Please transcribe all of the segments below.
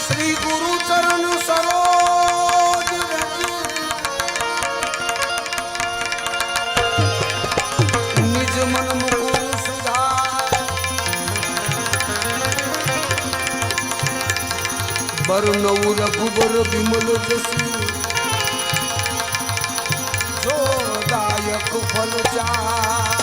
શ્રી ગુરુ ચરણ સરોજ રજ નિજ મન મુકુર સુધાર. બર નવું જોદાયક ફલ ચાર.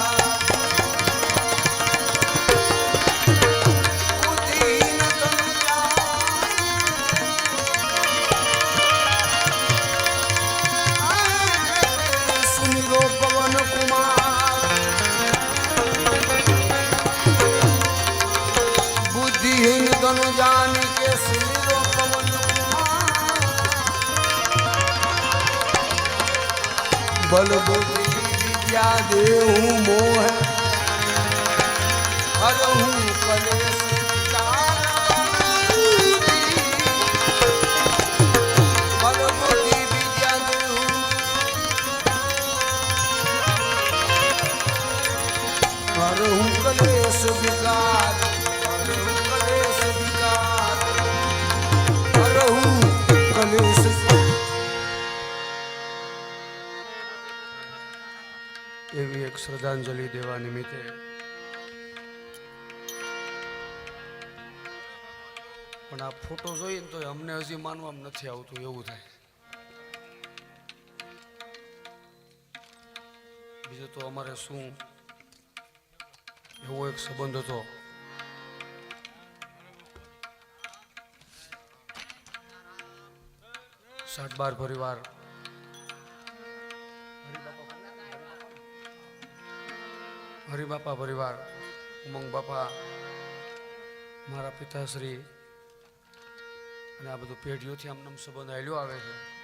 એવી એક શ્રદ્ધાંજલિ દેવા નિમિત્તે પણ આ ફોટો જોઈને તો અમને હજી માનવામાં નથી આવતું, એવું થાય. બીજું તો અમારે શું? એવો એક સંબંધ હતો. સાત બાર પરિવાર. હરિબાપા પરિવાર. ઉમંગ બાપા. મારા પિતાશ્રી. અને આ બધું પેઢીઓથી આમનામ સંબંધ આવેલો આવે છે.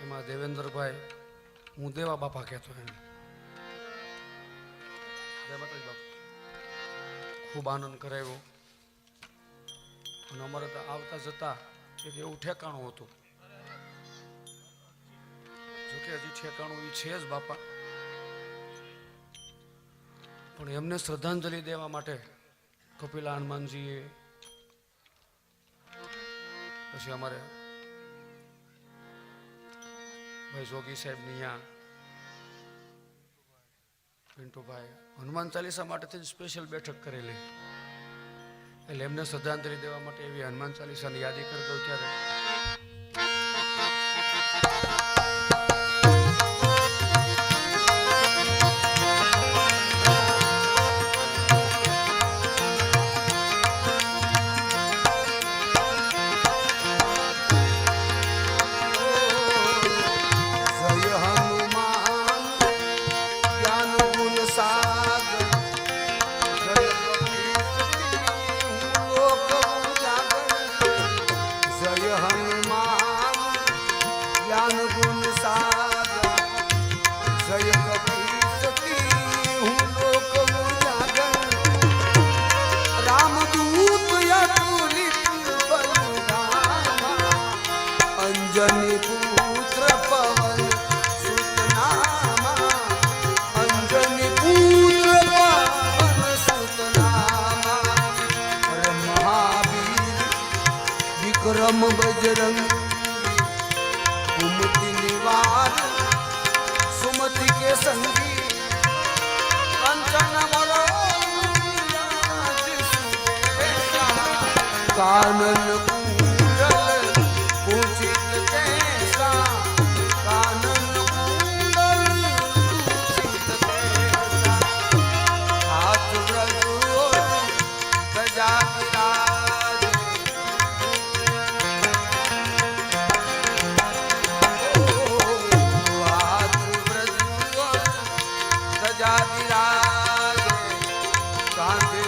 એમાં દેવેન્દ્રભાઈ, હું દેવા બાપા કહેતો એને ખૂબ આનંદ કરાવ્યો. અને અમારે તો આવતા જતા એક એવું ઠેકાણું હતું. જોકે હજી ઠેકાણું એ છે જ બાપા. પણ એમને શ્રદ્ધાંજલિ દેવા માટે કપિલા હનુમાનજીએ પછી અમારે ભાઈ જોગી સાહેબ અહીંયા પિન્ટુભાઈ, હનુમાન ચાલીસા માટેથી સ્પેશિયલ બેઠક કરેલી. એટલે એમને શ્રદ્ધાંજલિ દેવા માટે એવી હનુમાન ચાલીસાની યાદી કરી દઉં ત્યારે राम बजरंग शांति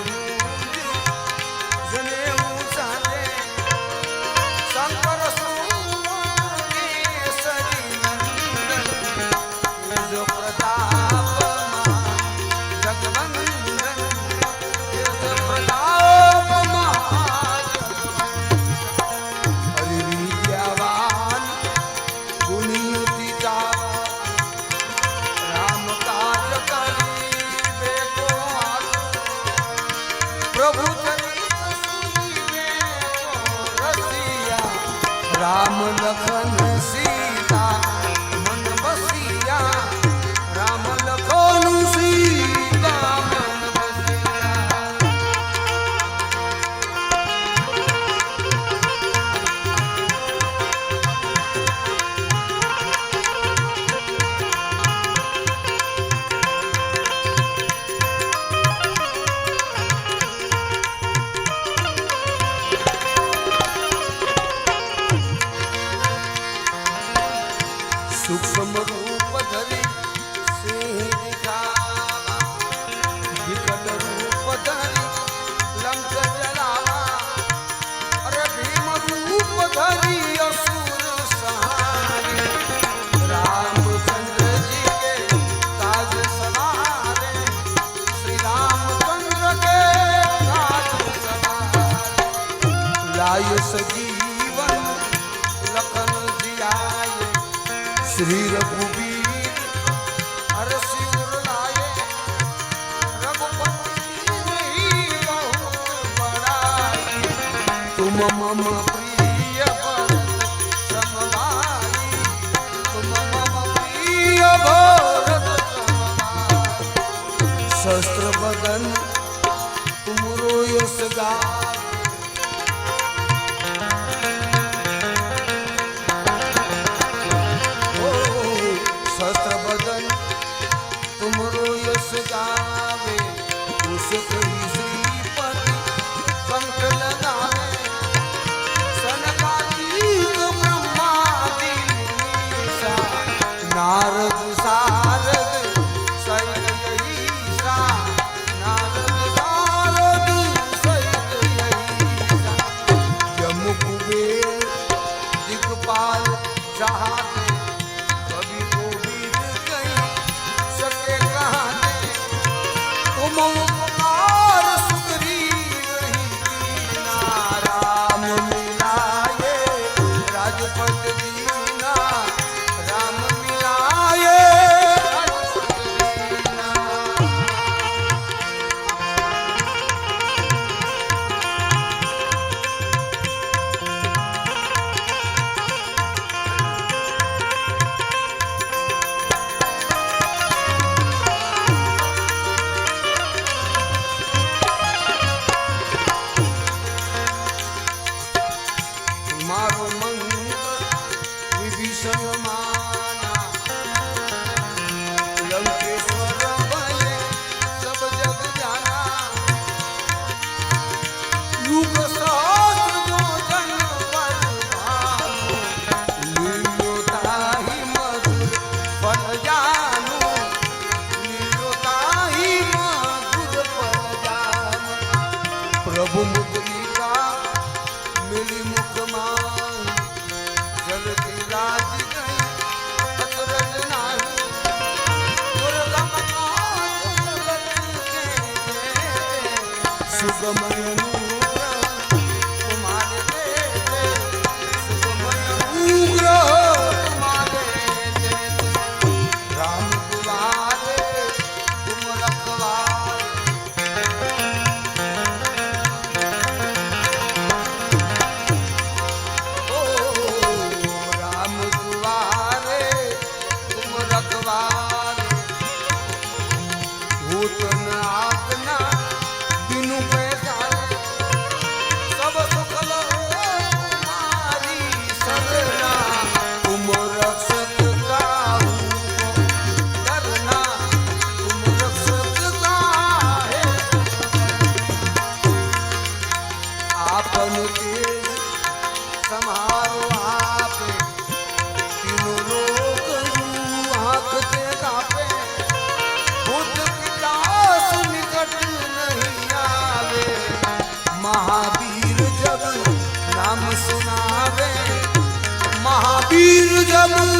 যখন সি શ્રી રઘુબીર હરસિંહ રઘુપતિ તુમ મમ রোজ পীর জামু